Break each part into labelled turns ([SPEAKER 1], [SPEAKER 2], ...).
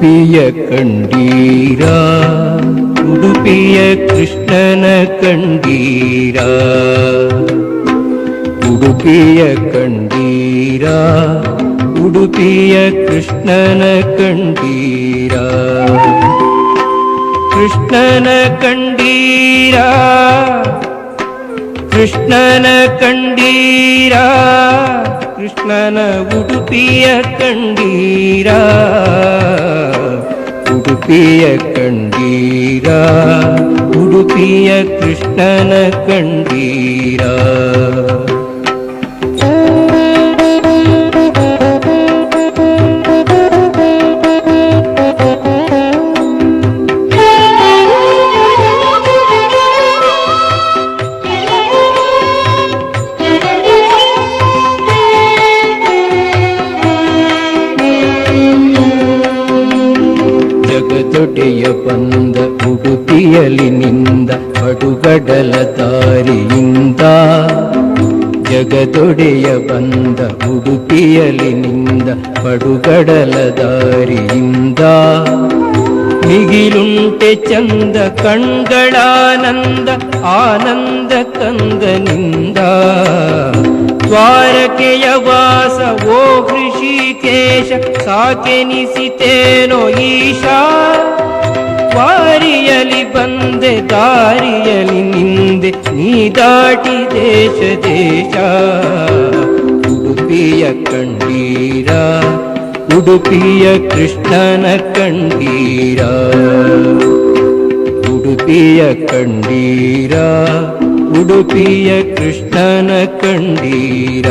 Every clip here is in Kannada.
[SPEAKER 1] உடுப்பிய கண்டீரா? உடுப்பிய கிருஷ்ணன கண்டீரா? உடுப்பிய கண்டீரா? உடுப்பிய கிருஷ்ணன கண்டீரா? கிருஷ்ணன கண்டீரா? கிருஷ்ணன கண்டீரா? கிருஷ்ணன உடுப்பிய கண்டீரா? உடுப்பிய கண்டீரா? உடுப்பிய கிருஷ்ணன கண்டீரா? ನಿಂದ ಪಡುಗಡಲ ದಾರಿಯಿಂದ ಜಗದೊಡೆಯ ಬಂದ ಉಡುಪಿಯಲಿ ನಿಂದ ಪಡುಗಡಲ ದಾರಿಯಿಂದ ಮಿಗಿಲುಂಟೆ ಚಂದ ಕಣ್ಗಳಾನಂದ ಆನಂದ ಕಂದನಿಂದ ದ್ವಾರಕೆಯ ವಾಸ, ಓ ಋಷಿಕೇಶ, ಸಾಕೆನಿಸಿತೇನೋ ಈಶಾ? ವಾರಿಯಲಿ ಬಂದೆ ದಾರಿಯಲಿ ನಿಂದೆ ನೀ ದಾಟಿ ದೇಶ ದೇಶ ಉಡುಪಿಯ ಕಂಡೀರ ಉಡುಪಿಯ ಕೃಷ್ಣನ ಕಂಡೀರ ಉಡುಪಿಯ ಕಂಡೀರ ಉಡುಪಿಯ ಕೃಷ್ಣನ ಕಂಡೀರ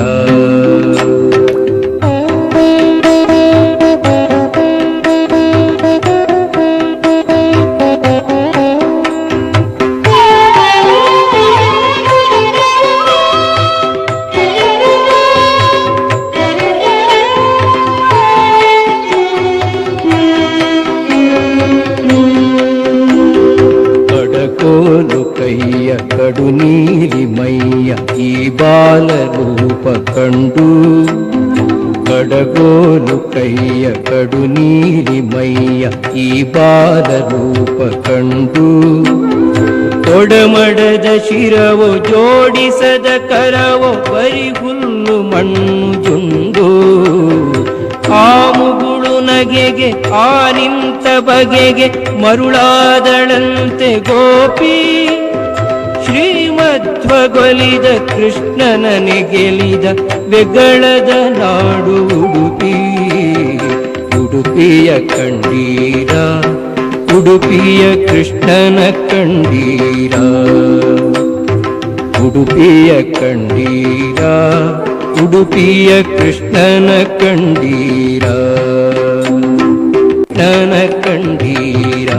[SPEAKER 1] ಮೈಯ ಈ ಬಾಲ ರೂಪ ಕಂಡು, ಕಡಗೋಲು ಕೈಯ ಕಡು ನೀರಿ ಮೈಯ ಈ ಬಾಲ ರೂಪ ಕಂಡು ತೊಡಮಡದ ಶಿರವು ಜೋಡಿಸದ ಕರವೋ ಬರಿ ಹುಲ್ಲು ಮಣ್ಣು ಜುಂಡು, ಆ ಮುಗುಳು ನಗೆಗೆ, ಆ ನಿಂತ ಬಗೆಗೆ ಮರುಳಾದಳಂತೆ ಗೋಪಿ. ಶ್ರೀಮಧ್ವಗೊಲಿದ ಕೃಷ್ಣನನಿ ಗೆಲಿದ ಬೆಗಳದ ನಾಡು ಉಡುಪಿ. ಉಡುಪಿಯ ಕಂಡೀರ, ಉಡುಪಿಯ ಕೃಷ್ಣನ ಕಂಡೀರ. ಉಡುಪಿಯ ಕಂಡೀರ, ಉಡುಪಿಯ ಕೃಷ್ಣನ ಕಂಡೀರ. ಕೃಷ್ಣನ ಕಂಡೀರ,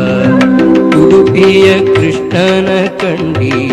[SPEAKER 1] ಉಡುಪಿಯ ಕೃಷ್ಣನ ಕಂಡೀರ.